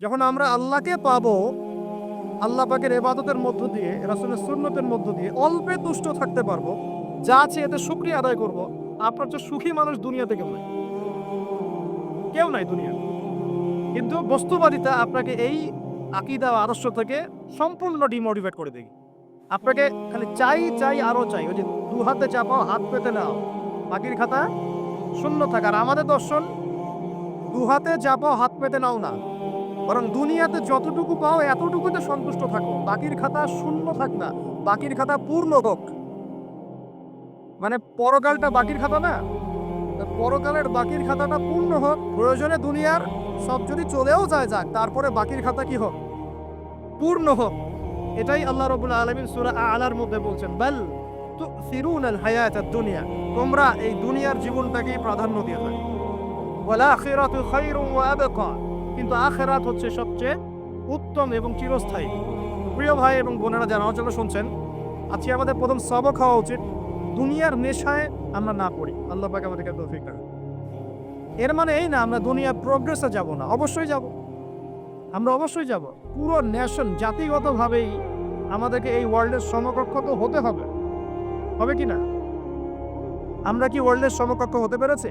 যখন আমরা আল্লাহকে পাবো, আল্লাহ পাকের এবাদতের মধ্য দিয়ে, রাসুলের সুন্নতের মধ্য দিয়ে অল্পে তুষ্ট থাকতে পারব, যা আছে এতে শুক্রিয়া আদায় করব, আপনার যে সুখী মানুষ দুনিয়াতে কেউ নাই। কেউ নাই দুনিয়া কিন্তু বস্তুবাদিতা আপনাকে এই আকিদা আদর্শ থেকে সম্পূর্ণ ডিমোটিভেট করে দেয় আপনাকে খালি চাই চাই, আরও চাই। ওই যে দু হাতে চাপাও, হাত পেতে নাও। বাকির খাতা শূন্য থাকার আমাদের দর্শন, দু হাতে চাপাও, হাত পেতে নাও না। বরং দুনিয়াতে যতটুকু পাও এতটুকুতে সন্তুষ্ট থাকো। বাকির খাতা শূন্য থাক না, বাকির খাতা পূর্ণ হোক। মানে পরকালটা বাকির খাতা না? পরকালের বাকির খাতাটা পূর্ণ হোক, প্রয়োজনে দুনিয়ার সব যদি চলেও যায় যাক, তারপরে বাকির খাতা কি হোক? পূর্ণ হোক। এটাই আল্লাহ রবুল্লা আলমিন সুরা আলার মধ্যে বলছেন, বেল তো ফিরুন আল হায়াত দুনিয়া তোমরা এই দুনিয়ার জীবনটাকেই প্রাধান্য দিয়ে থাকো। ওয়ালা আখিরাতু খায়রুম ওয়া আবকা কিন্তু আখেরাত হচ্ছে সবচেয়ে উত্তম এবং চিরস্থায়ী। প্রিয় ভাই এবং বোনেরা যারা আমার শুনছেন, আজকে আমাদের প্রথম সবক হওয়া উচিত। দুনিয়ার নেশায় আমরা না পড়ি। আল্লাহ পাক আমাদেরকে তৌফিক দান এর মানে এই না, আমরা দুনিয়ার প্রোগ্রেসে যাব না। অবশ্যই যাব। আমরা অবশ্যই যাব। পুরো নেশন জাতিগতভাবেই আমাদেরকে এই ওয়ার্ল্ডের সমকক্ষ তো হতে হবে। হবে কি না? আমরা কি ওয়ার্ল্ডের সমকক্ষ হতে পেরেছি?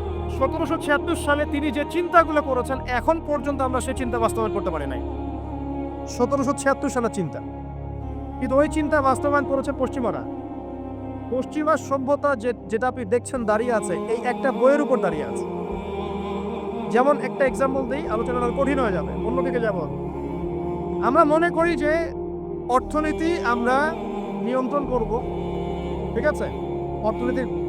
সতেরোশো ছিয়াত্তর সালে তিনি যে চিন্তাগুলো করেছেন, এখন পর্যন্ত আমরা সেই চিন্তা বাস্তবায়ন করতে পারি নাই। সতেরোশো ছিয়াত্তর সালের চিন্তা। কিন্তু ওই চিন্তা বাস্তবায়ন করেছে পশ্চিমারা। পশ্চিমা সভ্যতা যে, যেটা আপনি দেখছেন দাঁড়িয়ে আছে, এই একটা বইয়ের উপর দাঁড়িয়ে আছে। যেমন একটা এক্সাম্পল দিই আলোচনাটা কঠিন হয়ে যাবে, অন্যদিকে যাব। আমরা মনে করি যে অর্থনীতি আমরা নিয়ন্ত্রণ করব, ঠিক আছে? অর্থনীতির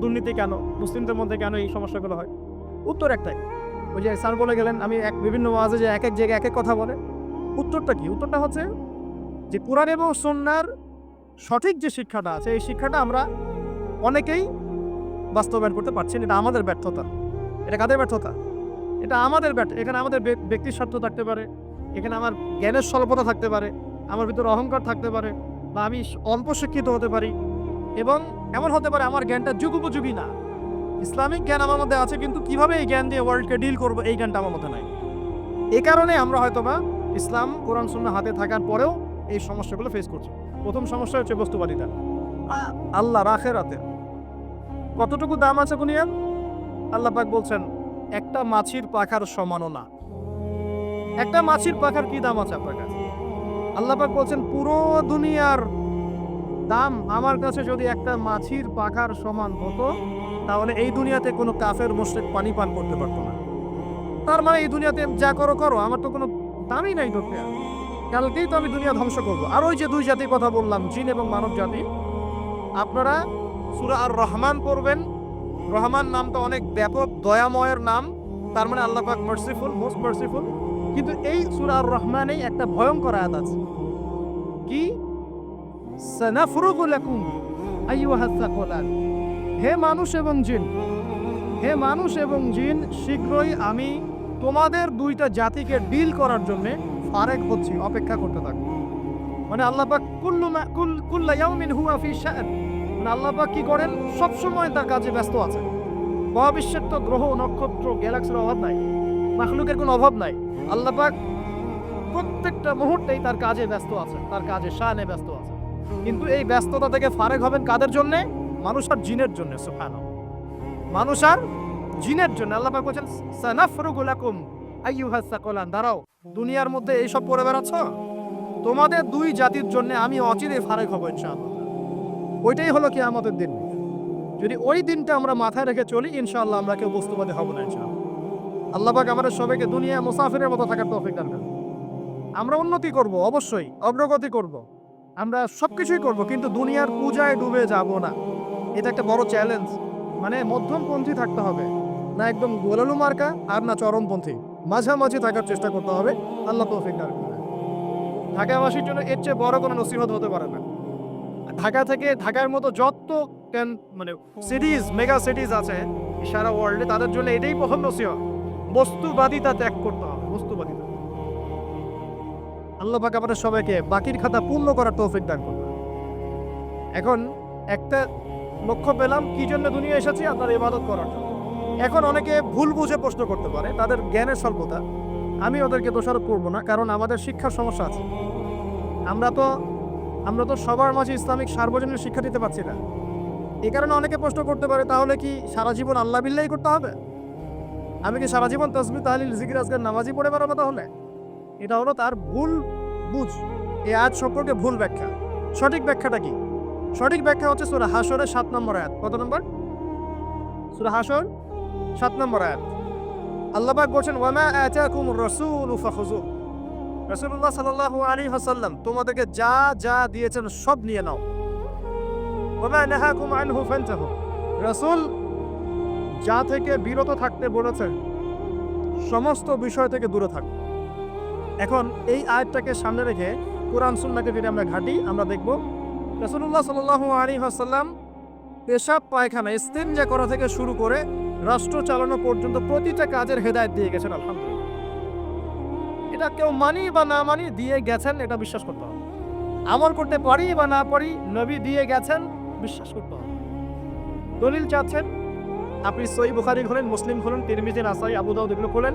দুর্নীতি কেন, মুসলিমদের মধ্যে কেন এই সমস্যাগুলো হয়? উত্তর একটাই। ওই যে স্যার বলে গেলেন, আমি এক বিভিন্ন ওয়াজে যে এক এক জায়গায় এক এক কথা বলে। উত্তরটা কি? উত্তরটা হচ্ছে যে কোরআন এবং সন্ন্যার সঠিক যে শিক্ষাটা আছে, এই শিক্ষাটা আমরা অনেকেই বাস্তবায়ন করতে পারছি না। এটা আমাদের ব্যর্থতা। এটা কাদের ব্যর্থতা? এটা আমাদের ব্যর্থ, এখানে আমাদের ব্যক্তির স্বার্থ থাকতে পারে, এখানে আমার জ্ঞানের স্বল্পতা থাকতে পারে, আমার ভিতরে অহংকার থাকতে পারে, বা আমি অল্প শিক্ষিত হতে পারি। এবং এমন হতে পারে আমার জ্ঞানটা যুগোপযোগী না। ইসলামিক জ্ঞান আমার মধ্যে আছে, কিন্তু কীভাবে এই জ্ঞান দিয়ে ওয়ার্ল্ডকে ডিল করব, এই জ্ঞানটা আমার মধ্যে নাই। এ কারণে আমরা হয়তোবা ইসলাম, কোরআন শূন্য হাতে থাকার পরেও এই সমস্যাগুলো ফেস করছি। প্রথম সমস্যা হচ্ছে বস্তুবাদিতা। আল্লাহ রাখে রাতে কতটুকু দাম আছে দুনিয়ার আল্লাহ পাক বলছেন, একটা মাছির পাখার সমানও না। একটা মাছির পাখার কি দাম আছে আপনার কাছে? আল্লাহ পাক বলছেন, পুরো দুনিয়ার দাম আমার কাছে যদি একটা মাছির পাখার সমান হতো, তাহলে এই দুনিয়াতে কোনো কাফের মোশরেক পানি পান করতে পারতো না। তার মানে এই দুনিয়াতে যা করো করো, আমার তো কোনো দামই নাই ধরতে কালকেই তো আমি দুনিয়া ধ্বংস করব। আর ওই যে দুই জাতির কথা বললাম, জিন এবং মানব জাতি, আপনারা সুরা আর রহমান পড়বেন। রহমান নামটা অনেক ব্যাপক, দয়াময়ের নাম। তার মানে আল্লাহ পাক মার্সিফুল মোস্ট মার্সিফুল কিন্তু এই সুরা আর রহমানেই একটা ভয়ঙ্কর আয়াত আছে। কি? লাকুম আইয়ুহাস হে মানুষ এবং জিন, হে মানুষ এবং জিন, শীঘ্রই আমি তোমাদের দুইটা জাতিকে ডিল করার জন্য ফারেক হচ্ছি, অপেক্ষা করতে থাকো মানে আল্লাহ পাক কুল্লু কুল্লা ইয়াউমিন হুয়া ফি শাআন মানে আল্লাহ পাক কি করেন? সব সময় তার কাজে ব্যস্ত আছে। মহাবিশ্বের তো গ্রহ, নক্ষত্র, গ্যালাক্সির অভাব নাই, মাখলুকের কোনো অভাব নাই। আল্লাহ পাক প্রত্যেকটা মুহূর্তেই তার কাজে ব্যস্ত আছে, তার কাজে শানে ব্যস্ত আছে। কিন্তু এই ব্যস্ততা থেকে ফারেক হবেন কাদের জন্য? মানুষ আর জিনের জন্য, সুবহানাল্লাহ। মানুষ আর জিনের জন্য। আল্লাহ পাক বলছেন, সানাফরুগু লাকুম আইয়ুহাস সাকলান। দাঁড়াও, দুনিয়ার মধ্যে এইসব পড়ে বেড়াচ্ছ? তোমাদের দুই জাতির জন্য আমি অচিরে ফারেক হব, ইনশাআল্লাহ। ওইটাই হলো কি আমাদের দিন। যদি ওই দিনটা আমরা মাথায় রেখে চলি, ইনশাআল্লাহ আমরা কেউ বস্তুবাদী হব না, ইনশাআল্লাহ। আল্লাহ পাক আমাদের সবাইকে দুনিয়া মুসাফিরের মতো থাকার তৌফিক দান আমরা উন্নতি করব, অবশ্যই। অগ্রগতি করব। আমরা সব কিছুই করব, কিন্তু দুনিয়ার পূজায় ডুবে যাব না। এটা একটা বড় চ্যালেঞ্জ মানে মধ্যমপন্থী থাকতে হবে। না একদম গোলালু মার্কা, আর না চরমপন্থী। মাঝামাঝি থাকার চেষ্টা করতে হবে। আল্লাহ তৌফিক করবেন ঢাকাবাসীর জন্য এর চেয়ে বড় কোনো নসিহত হতে পারে না। ঢাকা থেকে ঢাকার মতো যত মানে সিটিজ মেগা সিটিজ আছে সারা ওয়ার্ল্ডে তাদের জন্য এটাই প্রথম নসিহত। বস্তুবাদিতা ত্যাগ করতে হবে। বস্তুবাদিতা আল্লাহ পাক আমাদের সবাইকে বাকির খাতা পূর্ণ করার তৌফিক দান করবে এখন একটা লক্ষ্য পেলাম, কি জন্য দুনিয়া এসেছি? আপনার ইবাদত করার জন্য। এখন অনেকে ভুল বুঝে প্রশ্ন করতে পারে, তাদের জ্ঞানের স্বল্পতা। আমি ওদেরকে দোষারোপ করব না, কারণ আমাদের শিক্ষার সমস্যা আছে। আমরা তো আমরা তো সবার মাঝে ইসলামিক সার্বজনীন শিক্ষা দিতে পারছি না। এ কারণে অনেকে প্রশ্ন করতে পারে, তাহলে কি সারা জীবন আল্লাহ বিল্লাই করতে হবে? আমি কি সারা জীবন তসবি, তাহলিল, জিকির, আজকের নামাজি পড়ে বেড়াবো তাহলে? এটা হলো তার ভুল বুঝ। এই আয়াত সম্পর্কে ভুল ব্যাখ্যা। সঠিক ব্যাখ্যাটা কি? সঠিক ব্যাখ্যা হচ্ছে সুরা হাসরের সাত নম্বর আয়াত। কত নম্বর? সুরা হাসর সাত নম্বর আয়াত। আল্লাহ পাক বলছেন ওয়ামা আতাকুম রাসূলু ফাখুযু রাসূলুল্লাহ সাল্লাল্লাহু আলাইহি ওয়াসাল্লাম, তোমাদেরকে যা যা দিয়েছেন সব নিয়ে নাও। ওয়ামা নাহাকুম আনহু ফান্তাহু। রাসূল যা থেকে বিরত থাকতে বলেছেন, সমস্ত বিষয় থেকে দূরে থাক। এখন এই আয়াতটাকে সামনে রেখে কোরআন সুন্নাকে যদি আমরা ঘাঁটি, আমরা দেখব রাসূলুল্লাহ সাল্লাল্লাহু আলাইহি ওয়াসাল্লাম পেশাব, পায়খানা ইস্তেঞ্জা করা থেকে শুরু করে রাষ্ট্র চালানো পর্যন্ত প্রতিটা কাজের হেদায়েত দিয়ে গেছেন, আলহামদুলিল্লাহ। এটা কেউ মানি বা না মানি দিয়ে গেছেন, এটা বিশ্বাস করতে হবে। আমল করতে পারি বা না পারি, নবী দিয়ে গেছেন, বিশ্বাস করতে হবে। দলিল চাচ্ছেন, আপনি সই বুখারি খোলেন, মুসলিম খোলেন, তিরমিজি, নাসাই, আবু দাউদ এগুলো খোলেন।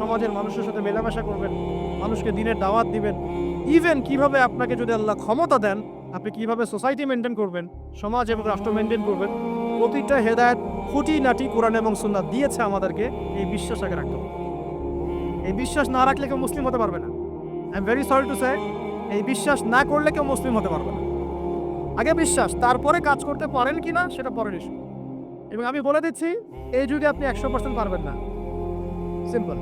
সমাজের মানুষের সাথে মেলামেশা করবেন, মানুষকে দিনের দাওয়াত দিবেন। ইভেন কীভাবে আপনাকে যদি আল্লাহ ক্ষমতা দেন, আপনি কীভাবে সোসাইটি মেনটেন করবেন, সমাজ এবং রাষ্ট্র মেনটেন করবেন, প্রতিটা হেদায়ত খুঁটি নাটি কোরআন এবং সুন্নাত দিয়েছে আমাদেরকে, এই বিশ্বাস আগে রাখতে হবে। এই বিশ্বাস না রাখলে কেউ মুসলিম হতে পারবে না। I am very sorry to say এই বিশ্বাস না করলে কেউ মুসলিম হতে পারবে না। আগে বিশ্বাস, তারপরে কাজ করতে পারেন কি না সেটা পরের ইস্যু এবং আমি বলে দিচ্ছি, এই যুগে আপনি একশো পার্সেন্ট পারবেন না। সিম্পল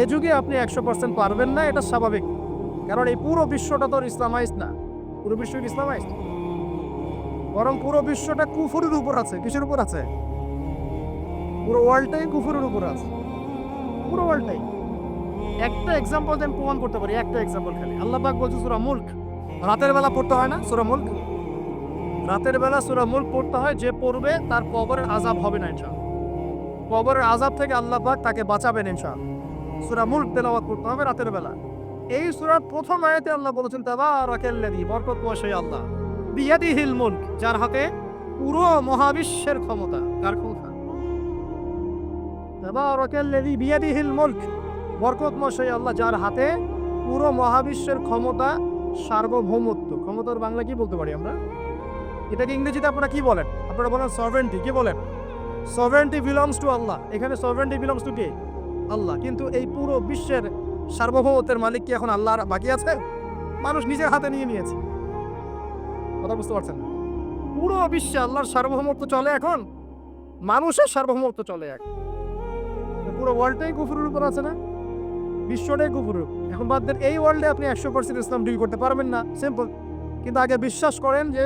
এ যুগে আপনি একশো পার্সেন্ট পারবেন না, এটা স্বাভাবিক। কারণ এই পুরো বিশ্বটা তো ইসলামাইজ না। পুরো বিশ্ব ইসলামাইজ বরং পুরো বিশ্বটা কুফুরের উপর আছে। কিসের উপর আছে? পুরো ওয়ার্ল্ডটাই কুফুরের উপর আছে। পুরো ওয়ার্ল্ডটাই। একটা এক্সাম্পল আমি প্রমাণ করতে পারি, একটা এক্সাম্পল খালি। আল্লাহবাক বলছে সুরা মুল্ক। রাতের বেলা পড়তে হয় না সুরা মুল্ক? রাতের বেলা সুরা মুল্ক পড়তে হয়, যে পড়বে তার কবরের আজাব হবে না, ইনশাআল্লাহ। কবরের আজাব থেকে আল্লাহ পাক তাকে বাঁচাবেন, ইনশাআল্লাহ। সূরা মুল্ক তেলাওয়াত করতে হবে রাতের বেলা। এই সূরার প্রথম আয়াতে আল্লাহ বলেছেন, তাবারাকাল্লাযী বরকতময় সেই আল্লাহ। বিয়াদিহিল মুলক, যার হাতে পুরো মহাবিশ্বের ক্ষমতা, কার ক্ষমতা? তাবারাকাল্লাযী বিয়াদিহিল মুলক বরকতময় সেই আল্লাহ, যার হাতে পুরো মহাবিশ্বের ক্ষমতা, সার্বভৌমত্ব। ক্ষমতার বাংলা কি বলতে পারি আমরা? এটাকে ইংরেজিতে আপনারা কি বলেন? আপনারা বলেন সভেন্টি কি বলেন? Seventy belongs to Allah. এখানে সভেন্টি বিলংস টু কে? আল্লাহ, কিন্তু এই পুরো বিশ্বের সার্বভৌমত্বের মালিক কি এখন আল্লাহ আর বাকি আছে? মানুষ নিজের হাতে নিয়ে নিয়েছে। কথা বুঝতে পারছেন না? পুরো বিশ্বে আল্লাহর সার্বভৌমত্ব চলে এখন? মানুষের সার্বভৌমত্ব চলে এখন। পুরো ওয়ার্ল্ডটাই কুফুরের উপর আছে না? বিশ্বটাই কুফুরের এখন বাদ দেন, এই ওয়ার্ল্ডে আপনি একশো পার্সেন্ট ইসলাম ডিল করতে পারবেন না। সিম্পল কিন্তু আগে বিশ্বাস করেন যে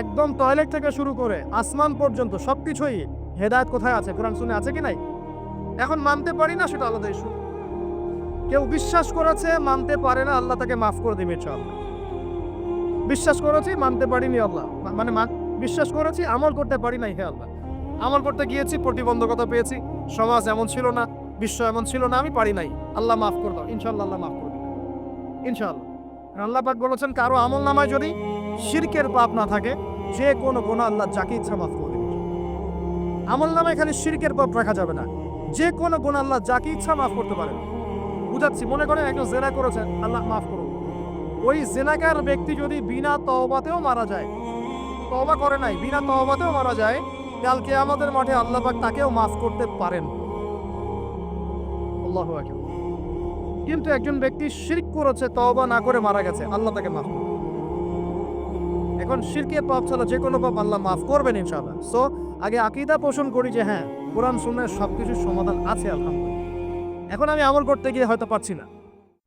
একদম টয়লেট থেকে শুরু করে আসমান পর্যন্ত সব কিছুই হেদায়ত কোথায় আছে? কোরআন শুনে আছে কি নাই? এখন মানতে পারি না সেটা আলাদা ইস্যু কেউ বিশ্বাস করেছে, মানতে পারে না, আল্লাহ তাকে মাফ করে দিবে চল বিশ্বাস করেছি, মানতে পারিনি আল্লাহ। মানে বিশ্বাস করেছি, আমল করতে পারি নাই, হে আল্লাহ। আমল করতে গিয়েছি, প্রতিবন্ধকতা পেয়েছি। সমাজ এমন ছিল না, বিশ্ব এমন ছিল না, আমি পারি নাই। আল্লাহ মাফ করে দাও ইনশাল্লাহ আল্লাহ মাফ করে দেবে। ইনশাআল্লাহ। আল্লাহ পাক বলেছেন, কারও আমল নামায় যদি শিরকের পাপ না থাকে, যে কোনো গোনা আল্লাহ যাকে ইচ্ছা মাফ করে দেবে। আমল নামায় এখানে শিরকের পাপ রাখা যাবে না। যে কোনো গুণ আল্লাহ যাকে ইচ্ছা মাফ করতে পারে বুঝাচ্ছি, মনে করেন একজন জেনা করেছেন, আল্লাহ মাফ করুন। ওই জেনাকার ব্যক্তি যদি বিনা তওবাতেও মারা যায়, তওবা করে নাই, বিনা তওবাতেও মারা যায় কালকে আমাদের মাঠে আল্লাহ পাক তাকেও মাফ করতে পারেন। আল্লাহু কিন্তু একজন ব্যক্তি শিরক করেছে, তওবা না করে মারা গেছে, আল্লাহ তাকে মাফ এখন শিরকের পাপ ছাড়া যে কোনো পাপ আল্লাহ মাফ করবেন ইনশাআল্লাহ। সো আগে আকীদা পোষণ করি যে হ্যাঁ কোরআন শুনে সবকিছুর সমাধান আছে আলহামদুলিল্লাহ। এখন আমি আমল করতে গিয়ে হয়তো পারছি না।